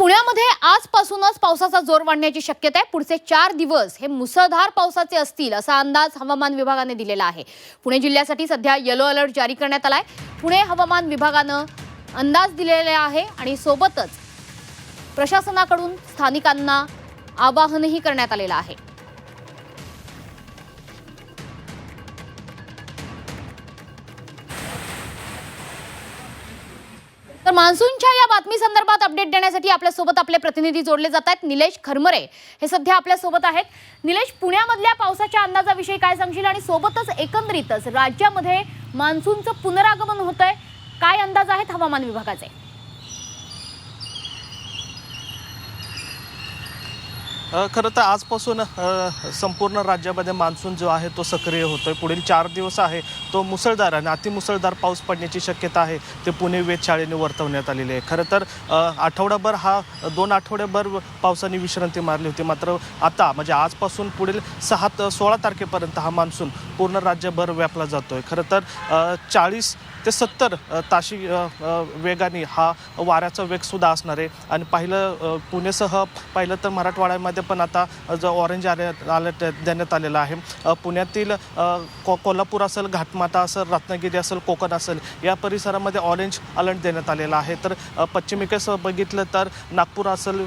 पुण्यामध्ये आजपासूनच पावसाचा जोर वाढण्याची शक्यता आहे. पुढचे चार दिवस हे मुसळधार पावसाचे असतील असा अंदाज हवामान विभागाने दिलेला आहे. पुणे जिल्ह्यासाठी सध्या येलो अलर्ट जारी करण्यात आलाय. पुणे हवामान विभागानं अंदाज दिलेला आहे आणि सोबतच प्रशासनाकडून स्थानिकांना आवाहनही करण्यात आलेलं आहे. तर मान्सूनच्या या बातमी संदर्भात अपडेट देण्यासाठी आपल्यासोबत आपले प्रतिनिधी जोडले जात आहेत. निलेश खरमरे हे सध्या आपल्यासोबत आहेत. निलेश पुण्यामधल्या पावसाच्या अंदाजाविषयी काय सांगशील? आणि सोबतच एकंदरीतच राज्यामध्ये मान्सूनचं पुनरागमन होत आहे काय अंदाज आहेत हवामान विभागाचे? खरं तर आजपासून संपूर्ण राज्यामध्ये मान्सून जो आहे तो सक्रिय होतोय. पुढील चार दिवस आहे तो मुसळधार आणि अतिमुसळधार पाऊस पडण्याची शक्यता आहे. ते पुणे वेधशाळेने वर्तवण्यात आलेली आहे. खरं तर आठवडाभर हा दोन आठवड्याभर पावसाने विश्रांती मारली होती. मात्र आता म्हणजे आजपासून पुढील सहा सोळा तारखेपर्यंत हा मान्सून पूर्ण राज्यभर व्यापला जातोय. खरं तर चाळीस ते सत्तर ताशी वेगाने हा वाऱ्याचा वेगसुद्धा असणार आहे. आणि पाहिलं पुणेसह पाहिलं तर मराठवाड्यामध्ये पण आता जो ऑरेंज अलर्ट अलर्ट देण्यात आलेला आहे. पुण्यातील को कोल्हापूर असेल घाटमाता असेल रत्नागिरी असेल कोकण असेल या परिसरामध्ये ऑरेंज अलर्ट देण्यात आलेला आहे. तर अ, पश्चिमेकडे बघितलं तर नागपूर असेल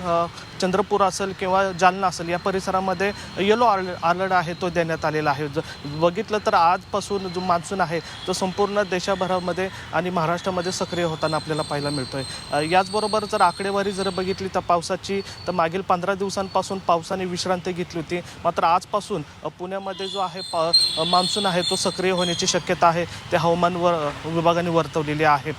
चंद्रपूर असेल किंवा जालना असेल या परिसरामध्ये येलो अलर्ट आहे तो देण्यात आलेला आहे. ज बघितलं तर आजपासून जो मान्सून आहे तो संपूर्ण देशाभरामध्ये आणि महाराष्ट्रामध्ये सक्रिय होताना आपल्याला पाहायला मिळतो आहे याचबरोबर जर आकडेवारी जर बघितली तर पावसाची तर मागील पंधरा दिवसांपासून पावसाने विश्रांती घेतली होती. मात्र आजपासून पुण्यामध्ये जो आहे पा मान्सून आहे तो सक्रिय होण्याची शक्यता आहे ते हवामान व विभागाने वर्तवलेली आहे.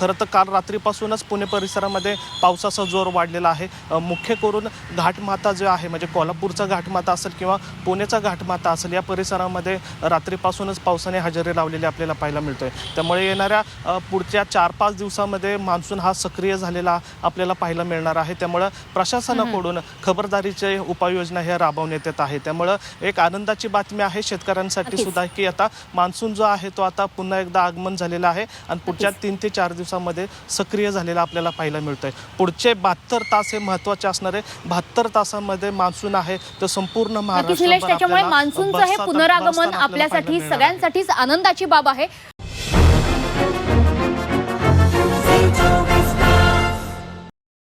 खरं तर काल रात्रीपासूनच पुणे परिसरामध्ये पावसाचा जोर वाढलेला आहे. मुख्य मुख्य करून घाटमाता जो आहे म्हणजे कोल्हापूरचा घाटमाता असेल किंवा पुण्याचा घाटमाता असेल या परिसरामध्ये रात्रीपासूनच पावसाने हजेरी लावलेली आपल्याला पाहायला मिळतोय. त्यामुळे येणाऱ्या पुढच्या चार पाच दिवसामध्ये मान्सून हा सक्रिय झालेला आपल्याला पाहायला मिळणार आहे. त्यामुळं प्रशासनाकडून खबरदारीचे उपाययोजना ह्या राबवण्यात येत आहे. त्यामुळं एक आनंदाची बातमी आहे शेतकऱ्यांसाठी. सुद्धा की आता मान्सून जो आहे तो आता पुन्हा एकदा आगमन झालेला आहे आणि पुढच्या तीन ते चार दिवसामध्ये सक्रिय झालेला आपल्याला पाहायला मिळतोय. पुढचे बहात्तर तास हे महत्त्वाचे असणार आहे बहात्तर तासामध्ये मान्सून आहे. तर संपूर्ण महाराष्ट्र त्याच्यामुळे मान्सूनचं हे पुनरागमन आपल्यासाठी सगळ्यांसाठीच आनंदाची बाब आहे.